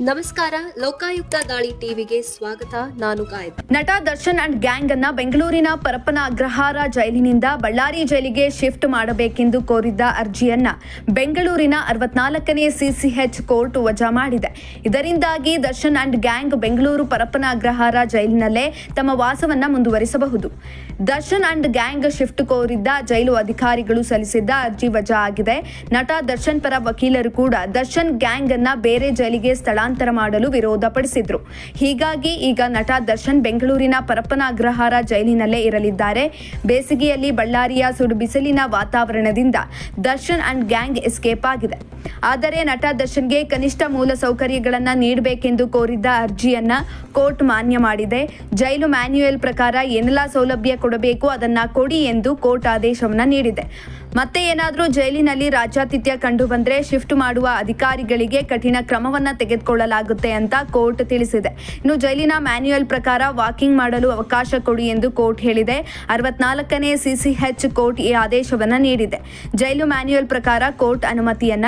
ನಮಸ್ಕಾರ, ಲೋಕಾಯುಕ್ತ ದಾಳಿ ಟಿವಿಗೆ ಸ್ವಾಗತ. ನಾನು ಗಾಯತ್ರಿ. ನಟ, ದರ್ಶನ್ ಅಂಡ್ ಗ್ಯಾಂಗ್ ಅನ್ನ ಬೆಂಗಳೂರಿನ ಪರಪ್ಪನ ಅಗ್ರಹಾರ ಜೈಲಿನಿಂದ ಬಳ್ಳಾರಿ ಜೈಲಿಗೆ ಶಿಫ್ಟ್ ಮಾಡಬೇಕೆಂದು ಕೋರಿದ್ದ ಅರ್ಜಿಯನ್ನ ಬೆಂಗಳೂರಿನ ಅರವತ್ನಾಲ್ಕನೇ ಸಿಸಿಎಚ್ ಕೋರ್ಟ್ ವಜಾ ಮಾಡಿದೆ. ಇದರಿಂದಾಗಿ ದರ್ಶನ್ ಅಂಡ್ ಗ್ಯಾಂಗ್ ಬೆಂಗಳೂರು ಪರಪ್ಪನ ಅಗ್ರಹಾರ ಜೈಲಿನಲ್ಲೇ ತಮ್ಮ ವಾಸವನ್ನ ಮುಂದುವರಿಸಬಹುದು. ದರ್ಶನ್ ಅಂಡ್ ಗ್ಯಾಂಗ್ ಶಿಫ್ಟ್ ಕೋರಿದ್ದ ಜೈಲು ಅಧಿಕಾರಿಗಳು ಸಲ್ಲಿಸಿದ್ದ ಅರ್ಜಿ ವಜಾ ಆಗಿದೆ. ನಟ, ದರ್ಶನ್ ಪರ ವಕೀಲರು ಕೂಡ ದರ್ಶನ್ ಗ್ಯಾಂಗ್ ಅನ್ನ ಬೇರೆ ಜೈಲಿಗೆ ಸ್ಥಳಾಂತರ ಮಾಡಲು ವಿರೋಧ ಪಡಿಸಿದ್ರು ಹೀಗಾಗಿ ಈಗ ನಟ ದರ್ಶನ್ ಬೆಂಗಳೂರಿನ ಪರಪ್ಪನ ಅಗ್ರಹಾರ ಜೈಲಿನಲ್ಲೇ ಇರಲಿದ್ದಾರೆ. ಬೇಸಿಗೆಯಲ್ಲಿ ಬಳ್ಳಾರಿಯ ಸುಡು ಬಿಸಿಲಿನ ವಾತಾವರಣದಿಂದ ದರ್ಶನ್ ಅಂಡ್ ಗ್ಯಾಂಗ್ ಎಸ್ಕೇಪ್ ಆಗಿದೆ. ಆದರೆ ನಟ ದರ್ಶನ್ಗೆ ಕನಿಷ್ಠ ಮೂಲ ಸೌಕರ್ಯಗಳನ್ನು ನೀಡಬೇಕೆಂದು ಕೋರಿದ್ದ ಅರ್ಜಿಯನ್ನ ಕೋರ್ಟ್ ಮಾನ್ಯ ಮಾಡಿದೆ. ಜೈಲು ಮ್ಯಾನ್ಯುಯಲ್ ಪ್ರಕಾರ ಏನೆಲ್ಲ ಸೌಲಭ್ಯ ಕೊಡಬೇಕು ಅದನ್ನ ಕೊಡಿ ಎಂದು ಕೋರ್ಟ್ ಆದೇಶವನ್ನು ನೀಡಿದೆ. ಮತ್ತೆ ಏನಾದರೂ ಜೈಲಿನಲ್ಲಿ ರಾಜ್ಯಾತಿಥ್ಯ ಕಂಡು ಬಂದ್ರೆ ಶಿಫ್ಟ್ ಮಾಡುವ ಅಧಿಕಾರಿಗಳಿಗೆ ಕಠಿಣ ಕ್ರಮವನ್ನ ತೆಗೆದುಕೊಳ್ಳಲಾಗುತ್ತೆ ಅಂತ ಕೋರ್ಟ್ ತಿಳಿಸಿದೆ. ಇನ್ನು ಜೈಲಿನ ಮ್ಯಾನ್ಯುಯಲ್ ಪ್ರಕಾರ ವಾಕಿಂಗ್ ಮಾಡಲು ಅವಕಾಶ ಕೊಡಿ ಎಂದು ಕೋರ್ಟ್ ಹೇಳಿದೆ. ಅರವತ್ನಾಲ್ಕನೇ ಸಿಸಿಎಚ್ ಕೋರ್ಟ್ ಈ ಆದೇಶವನ್ನ ನೀಡಿದೆ. ಜೈಲು ಮ್ಯಾನ್ಯುಯಲ್ ಪ್ರಕಾರ ಕೋರ್ಟ್ ಅನುಮತಿಯನ್ನ